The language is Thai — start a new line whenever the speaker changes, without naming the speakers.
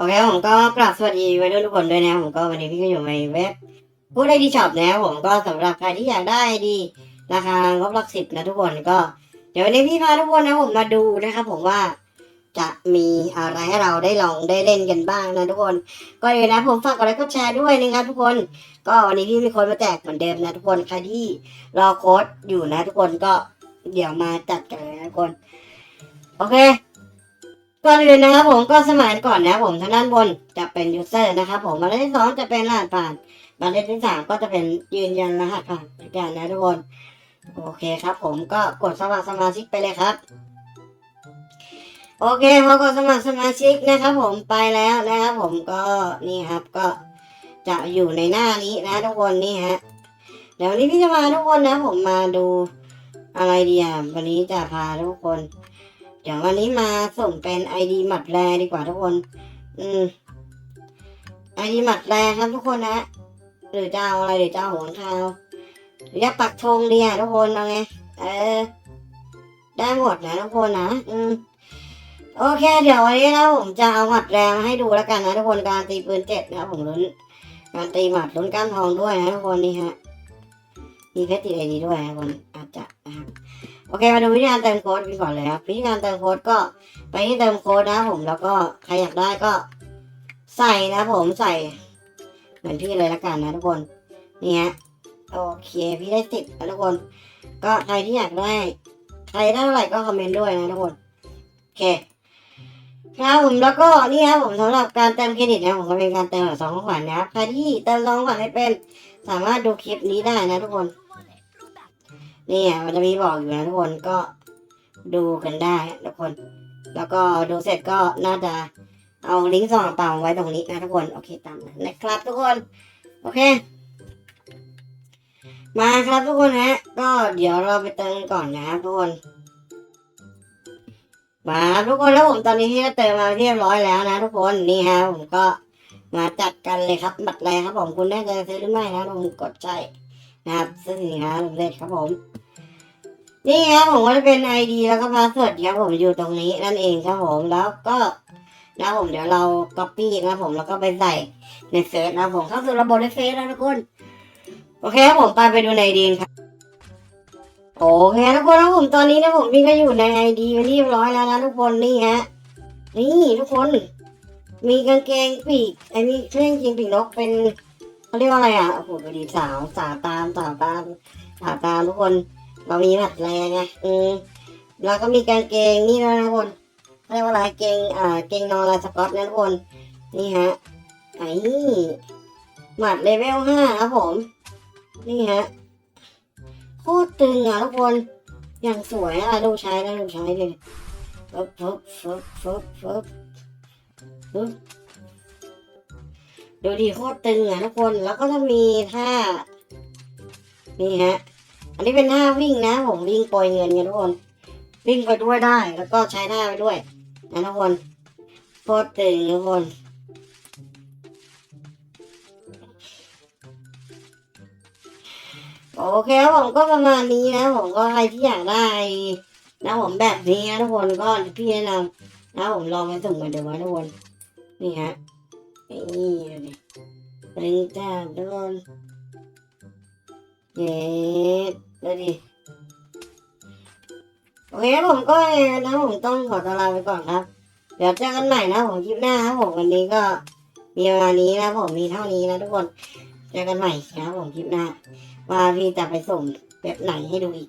โอเคผมก็กราบสวัสดีไว้ด้วยทุกคนด้วยนะผมก็วันนี้พี่ก็อยู่ในเว็บพูดได้ดีช็อปนะผมก็สำหรับใครที่อยากได้ดีราคางบหลักสิบนะทุกคนก็ เดี๋ยววันนี้พี่พาทุกคนนะผมมาดูนะครับผมว่าจะมีอะไรให้เราได้ลองได้เล่นกันบ้างนะทุกคนก็เลยนะผมฝากกดไลค์กดแชร์ด้วยนะครับทุกคน ก็วันนี้พี่มีค้ดมาแจกเหมือนเดิมนะทุกคนใครที่รอโค้ดอยู่นะทุกคนก็เดี๋ยวมาจัดกันนะทุกคน โอเค ก่อนอื่นนะครับผมก็สมัยก่อนนะผมทางด้านบนจะเป็นยูเซอร์นะครับผมมาเลขที่สองจะเป็นรหัสผ่านมาเลขที่สามก็จะเป็นยืนยันรหัสผ่านเหมือนกันนะทุกคนโอเคครับ ผมก็กดสมัครสมาชิกไปเลยครับ โอเคพอกดสมัครสมาชิกนะครับ ผมไปแล้วนะครับผมก็นี่ครับก็จะอยู่ในหน้านี้นะทุกคนนี่ฮะเดี๋ยวนนี้พี่จะพาทุกคนนะ ผมมาดูอะไรดีอะวันนี้จะพาทุกคน เดี๋ยววันนี้มาส่งเป็นไอดีหมัดแรดีกว่าทุกคน อืมไอดีหมัดแรครับทุกคนนะหรือจะเอาอะไรหรือจะเอาหัวขาวหรือจะปักธงดีอะทุกคนเอาไง เออ ได้หมดนะทุกคนนะ อืม โอเค เดี๋ยววันนี้นะผมจะเอาหมัดแรงมาให้ดูแล้วกันนะทุกคนการตีปืนเจ็ดนะผมลุ้นการตีหมัดลุ้นก้านทองด้วยนะทุกคนนี่ฮะ มีเพชรติดไอดีด้วยนะทุกคนอาจจะนะครับโอเคมาดูวิธีการเติมโค้ดกันก่อนเลยครับวิธีการเติมโค้ดก็ไปที่เติมโค้ดนะครับผมแล้วก็ใครอยากได้ก็ใส่นะผมใส่ เหมือนพี่เลยละกันนะทุกคนนี่ฮะโอเคพี่ได้ติดนะทุกคน ก็ใครที่อยากได้ ใครได้เท่าไหร่ก็คอมเมนต์ด้วยนะทุกคนโอเค ครับผมแล้วก็นี่ครับผมสำหรับการเติมเครดิตนะผมก็เป็นการเติมแบบสองขวัญนะครับใครที่เติมสองขวัญไม่เป็นสามารถดูคลิปนี้ได้นะทุกคนนี่อะมันจะมีบอกอยู่นะทุกคนก็ดูกันได้ทุกคน แล้วก็ดูเสร็จก็น่าจะเอาลิงก์สองเปล่าไว้ตรงนี้นะทุกคนโอเคตามนั้นนะครับ ทุกคนโอเค มาครับทุกคนฮะก็เดี๋ยวเราไปเติมกันก่อนนะครับทุกคน มาครับทุกคนแล้วผมตอนนี้ที่ก็เติมมาเรียบร้อยแล้วนะทุกคนนี่ฮะผมก็มาจัดกันเลยครับบัตรแรงครับผมคุณได้จะซื้อหรือไม่นะผมกดใช่นะครับซื้อสินค้าสำเร็จครับผม นี่ครับผมก็จะเป็น ID แล้วก็พาสเวิร์ดครับผมอยู่ตรงนี้นั่นเองครับผมแล้วก็นะผมเดี๋ยวเรา copy นะผมแล้วก็ไปใส่ในเฟซนะผมเข้าสู่ระบบในเฟซแล้วทุกคนโอเคครับผมไปไปดูในดีนครับ โอเคทุกคนนะผมตอนนี้นะผมมีก็อยู่ใน ID ไปเรียบร้อยแล้วนะทุกคนนี่ฮะนี่ทุกคน มีกางเกงปีกไอ้นี่เครื่องกางเกงปีกนกเป็นเขาเรียกว่าอะไรอะโอ้โหดูดีสาวสาวตามสาวตามสาวตามทุกคนเรามีหมัดแรงไงอืมแล้วก็มีกางเกงนี่นะทุกคนเรียกว่าอะไรเกงอ่าเกงนอนลายสกอตนะทุกคนนี่ฮะไอ้หมัดเลเวลห้าครับผม นี่ฮะ โคตรตึงอะทุกคน อย่างสวยอะดูใช้นะดูใช้เลยฟึบฟึบฟึบฟึบฟึบฟึบดูดีโคตรตึงอะทุกคน แล้วก็จะมีท่า นี่ฮะ อันนี้เป็นหน้าวิ่งนะผมวิ่งโปรยเงินกันทุกคน วิ่งไปด้วยได้ แล้วก็ใช้หน้าไปด้วยนะทุกคนโคตรตึงทุกคน โอเคครับผมก็ประมาณนี้นะผมก็ใครที่อยากได้นะผมแบบนี้นะทุกคนก็พี่แนะนำนะผมลองไปส่งมาเดี๋ยวไว้ทุกคนนี่ฮะนี่เลยตึงจ้าทุกคนเย้ดูดิโอเคผมก็นะผมต้องขอตัวลาไปก่อนครับเดี๋ยวเจอกันใหม่นะผมคลิปหน้าครับผมวันนี้ก็มีประมาณนี้นะผมมีเท่านี้นะทุกคน เจอกันใหม่นะครับผมคลิปหน้าว่าพี่จะไปส่งเว็บไหนให้ดูอีก